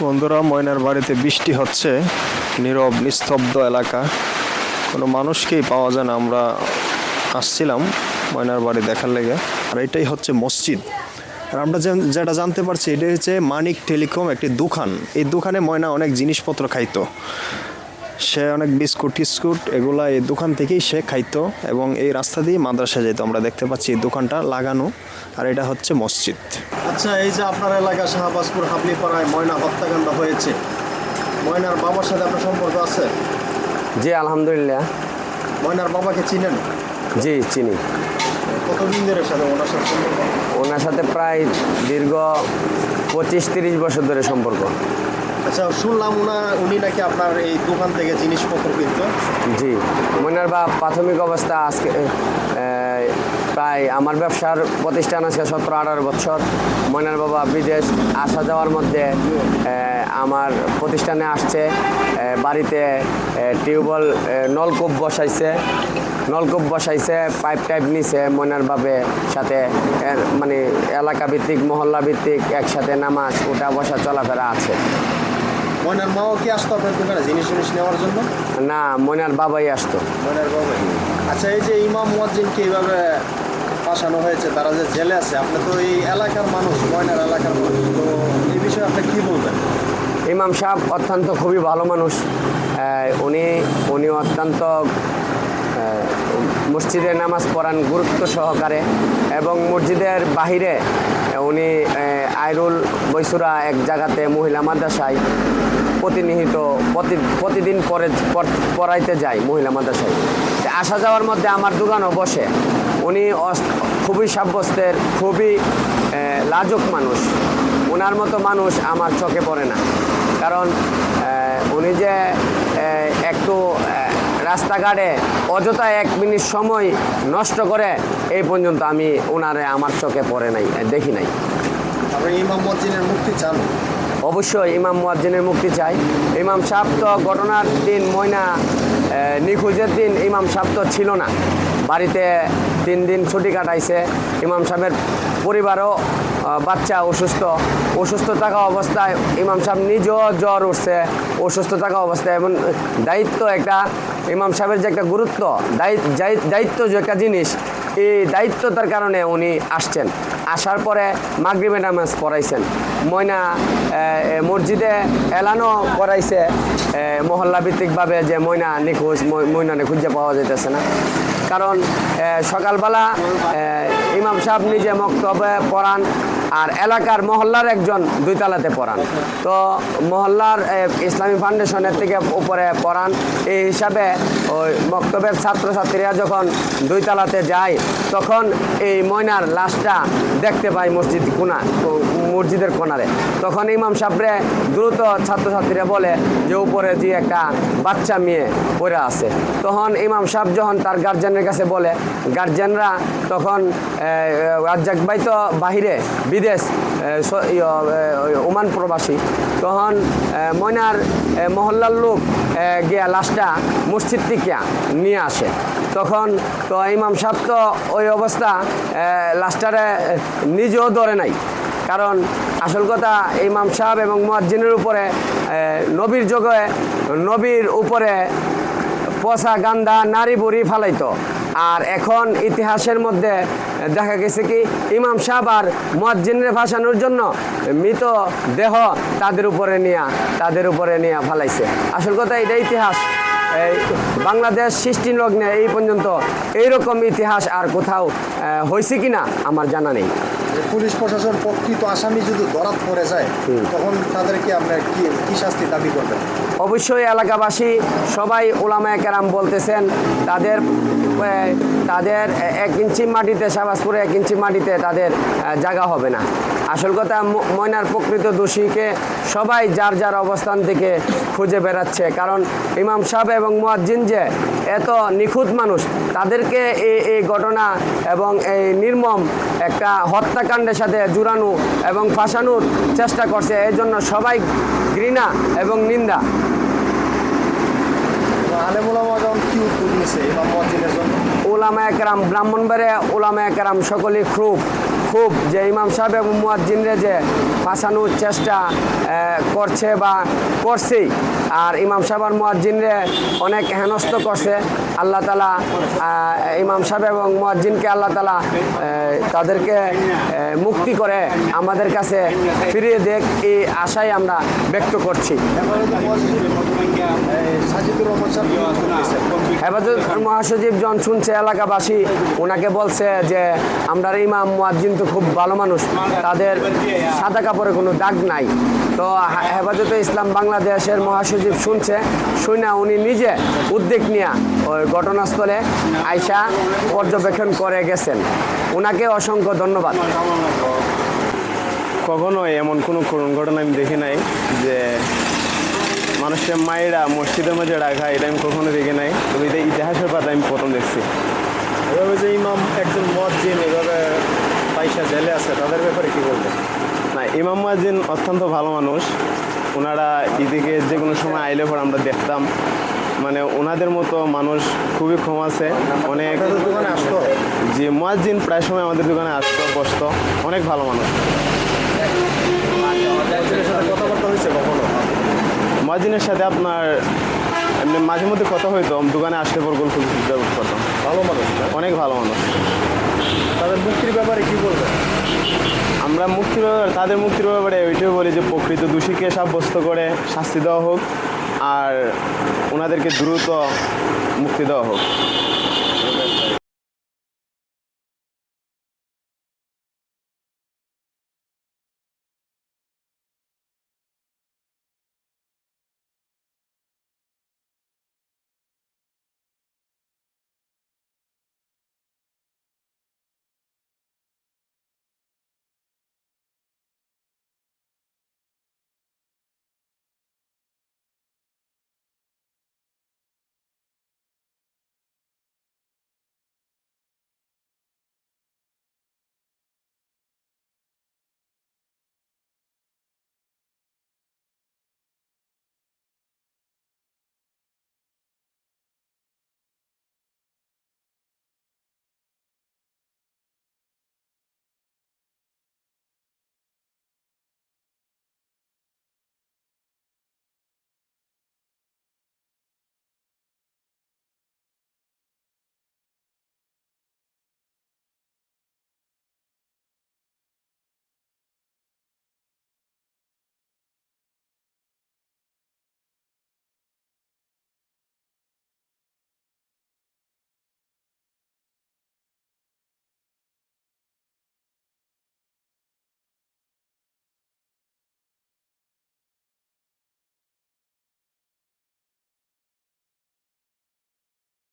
বন্ধুরা, ময়নার বাড়িতে বৃষ্টি হচ্ছে, নীরব, নিস্তব্ধ এলাকা। কোনো মানুষকেই পাওয়া যায় না, আমরা আসছিলাম ময়নার বাড়ি দেখার লেগে। আর এটাই হচ্ছে মসজিদ। আর আমরা যেটা জানতে পারছি এটা হচ্ছে মানিক টেলিকম একটি দোকান। এই দোকানে ময়না অনেক জিনিসপত্র খাইতো। সে অনেক বিস্কুট টিস্কুট এগুলা এই দোকান থেকেই সে খাইতো এবং এই রাস্তা দিয়ে মাদ্রাসা যেত আমরা দেখতে পাচ্ছি এই দোকানটা লাগানো আর এটা হচ্ছে মসজিদ। আচ্ছা এই যে আপনার এলাকা শাহবাজপুর হাবলিপাড়ায় ময়না হত্যাকাণ্ড হয়েছে। ময়নার বাবার সাথে আপনার সম্পর্ক আছে? জি আলহামদুলিল্লাহ। ময়নার বাবাকে চিনেন? জি চিনি। কতদিন ধরে সাথে ওনার সাথে সম্পর্ক? ওনার সাথে প্রায় দীর্ঘ পঁচিশ তিরিশ বছর ধরে সম্পর্ক। আচ্ছা শুনলাম উনা উনি নাকি আপনার এই দোকান থেকে জিনিসপত্র কিনতো। জি মনার বা প্রাথমিক অবস্থা আজকে প্রায় আমার ব্যবসার প্রতিষ্ঠান আছে সতেরো আঠারো বছর। ময়নার বাবা বিদেশ আসা যাওয়ার মধ্যে আমার প্রতিষ্ঠানে আসছে বাড়িতে টিউবওয়েল নলকূপ বসাইছে। নলকূপ বসাইছে, পাইপ টাইপ নিছে ময়নার বাবে সাথে মানে এলাকা ভিত্তিক মহল্লা ভিত্তিক একসাথে নামাজ ওটা বসা চলাফেরা আছে। ময়নার মাও কি আসতো আপনার দোকানে জিনিস জিনিস নেওয়ার জন্য? না ময়নার বাবাই আসতো। ময়নার বাবাই। আচ্ছা এই যে ইমাম মুয়াজ্জিনকে এইভাবে ফাঁসানো হয়েছে? তারা যে জেলে আছে আপনি তো এই এলাকার মানুষ ময়নার এলাকার মানুষ। তো এই বিষয়ে আপনি কি বলবেন? ইমাম সাহেব অত্যন্ত খুবই ভালো মানুষ। উনি উনি অত্যন্ত মসজিদে নামাজ পড়ান গুরুত্ব সহকারে। এবং মসজিদের বাহিরে উনি আইরুল বৈসুরা এক জায়গাতে মহিলা মাদ্রাসায় প্রতিনিহিত, প্রতি, প্রতিদিন পরে পড়াইতে যায় মহিলা মাদ্রাসায়। আসা যাওয়ার মধ্যে আমার দোকানও বসে। উনি খুবই সাব্যস্তের, খুবই লাজক মানুষ। ওনার মতো মানুষ আমার চোখে পড়ে না। কারণ উনি যে একটু রাস্তাঘাটে অযথা এক মিনিট সময় নষ্ট করে, এই পর্যন্ত আমি ওনারে আমার চোখে পড়ে নাই, দেখি নাই। আপনি ইমাম মুয়াজ্জিনের মুক্তি চান। অবশ্যই ইমাম মুয়াজ্জিনের মুক্তি চাই। ইমাম সাহেব তো ঘটনার দিন ময়না নিখোঁজের দিন ইমাম সাহেব তো ছিল না। বাড়িতে তিন দিন ছুটি কাটাইছে। ইমাম সাহেবের পরিবারও বাচ্চা অসুস্থ। অসুস্থ থাকা অবস্থায় ইমাম সাহেব নিজেও জ্বর উঠছে। অসুস্থ থাকা অবস্থায় এবং দায়িত্ব একটা, ইমাম সাহেবের যে একটা গুরুত্ব দায়িত্ব যে একটা জিনিস এই দায়িত্বতার কারণে উনি আসছেন। আসার পরে মাগরিবে নামাজ পড়াইছেন। ময়না মসজিদে এলানো করাইছে মহল্লাভিত্তিকভাবে যে ময়না নিখোঁজ ময়না নিখুঁজে পাওয়া যেতেছে না। কারণ সকালবেলা ইমাম সাহেব নিজে মক্তবে পড়ান। আর এলাকার মহল্লার একজন দুইতলাতে পড়ান। তো মহল্লার ইসলামী ফাউন্ডেশনের থেকে উপরে পড়ান। এই হিসাবে ওই মক্তবের ছাত্রছাত্রীরা যখন দুইতলাতে যায়, তখন এই ময়নার লাশটা দেখতে পায় মসজিদ কোনা, মসজিদের কোনারে। তখন ইমাম সাবরে দ্রুত ছাত্রছাত্রীরা বলে যে, উপরে যে একটা বাচ্চা মেয়ে পড়ে আছে। তখন ইমাম সাহেব যখন তার গার্জেনের কাছে বলে গার্জেনরা তখন রাজ্জাক ভাই তো বাহিরে, বিদেশ স- ওমান প্রবাসী। তখন ময়নার মহল্লার লোক গিয়া লাশটা মসজিদ থেকে নিয়ে আসে। তখন তো ইমাম সাহেব তো ওই অবস্থা লাশটারে নিজেও ধরে নাই। কারণ আসল কথা, ইমাম সাহেব এবং মুয়াজ্জিনের উপরে নবীর যোগে, নবীর উপরে পচা গান্দা নারী বুড়ি ফালাইতো। আর এখন ইতিহাসের মধ্যে দেখা গেছে কি ইমাম সাহেব আর মুয়াজ্জিনের ফাঁসানোর জন্য মৃত দেহ তাদের উপরে নিয়া তাদের উপরে নিয়ে ফালাইছে। আসল কথা এটা ইতিহাস। এই বাংলাদেশ সৃষ্টি লগ্নে এই পর্যন্ত এইরকম ইতিহাস আর কোথাও হয়েছে কিনা আমার জানা নেই। পুলিশ প্রশাসন প্রকৃত আসামি যদি ধরাত পড়ে যায় তখন তাদেরকে আপনার কি কি শাস্তি দাবি করবেন? অবশ্যই এলাকাবাসী সবাই ওলামায় কেরাম বলতেছেন তাদের তাদের এক ইঞ্চি মাটিতে, শাহবাজপুরে এক ইঞ্চি মাটিতে তাদের জায়গা হবে না। আসল কথা ময়নার প্রকৃত দোষীকে সবাই যার যার অবস্থান থেকে খুঁজে বেড়াচ্ছে। কারণ ইমাম সাহেব এবং মুয়াজ্জিন যে এত নিখুঁত মানুষ, তাদেরকে এই এই ঘটনা এবং এই নির্মম একটা হত্যাকাণ্ডের সাথে জুড়ানো এবং ফাঁসানোর চেষ্টা করছে। এই জন্য সবাই ঘৃণা এবং নিন্দা আলেমুলামা যখন কি জন্য। ওলামা একরাম ব্রাহ্মণবাড়ে ওলামা একরাম সকলেই খুব খুব যে ইমাম সাহেব এবং মুয়াজ্জিনরে যে ফাঁসানোর চেষ্টা করছে বা করছেই। আর ইমাম সাহেব আর মুয়াজ্জিনরে অনেক হেনস্থ করছে। আল্লাহ তালা ইমাম সাহেব এবং মুয়াজ্জিনকে আল্লাহ তালা তাদেরকে মুক্তি করে আমাদের কাছে ফিরিয়ে দেখ এই আশাই আমরা ব্যক্ত করছি। হেফাজত মহাসচিব জন শুনছে এলাকাবাসী ওনাকে বলছে যে আমরা ইমাম মুয়াজ্জিন তো খুব ভালো মানুষ, তাদের সাদা কাপড়ে কোনো দাগ নাই। তো হেফাজতে ইসলাম বাংলাদেশের মহাসচিব শুনছে, শুনে উনি নিজে উদ্যোগ নিয়ে ওই ঘটনাস্থলে আইসা পর্যবেক্ষণ করে গেছেন। ওনাকে অসংখ্য ধন্যবাদ। কখনোই এমন কোনো ঘটনা আমি দেখি নাই যে মানুষের মায়েরা মসজিদের মাঝে রাখা এটা আমি কখনো দেখি নাই। তবে এটা ইতিহাসের পাতা আমি প্রথম দেখছি। এভাবে যে ইমাম একজন মসজিদ এভাবে পয়সা জেলে আছে তাদের ব্যাপারে কি বলবেন? না ইমাম মুয়াজ্জিন অত্যন্ত ভালো মানুষ। ওনারা এদিকে যে কোনো সময় আইলে পর আমরা দেখতাম। মানে ওনাদের মতো মানুষ খুবই কম আছে। অনেক দোকানে আসতো? যে মুয়াজ্জিন প্রায় সময় আমাদের দোকানে আসতো বসতো। অনেক ভালো মানুষ। কথাবার্তা হয়েছে কখনো? মুয়াজ্জিনের সাথে আপনার এমনি মাঝে মধ্যে কথা হইতো দোকানে আসলে পর গল্প করতাম ভালো মানুষ অনেক ভালো মানুষ। তাদের মুক্তির ব্যাপারে কি বলবেন? আমরা মুক্তির ব্যাপারে তাদের মুক্তির ব্যাপারে ওইটাই বলি যে প্রকৃত দোষীকে সাব্যস্ত করে শাস্তি দেওয়া হোক আর ওনাদেরকে দ্রুত মুক্তি দেওয়া হোক।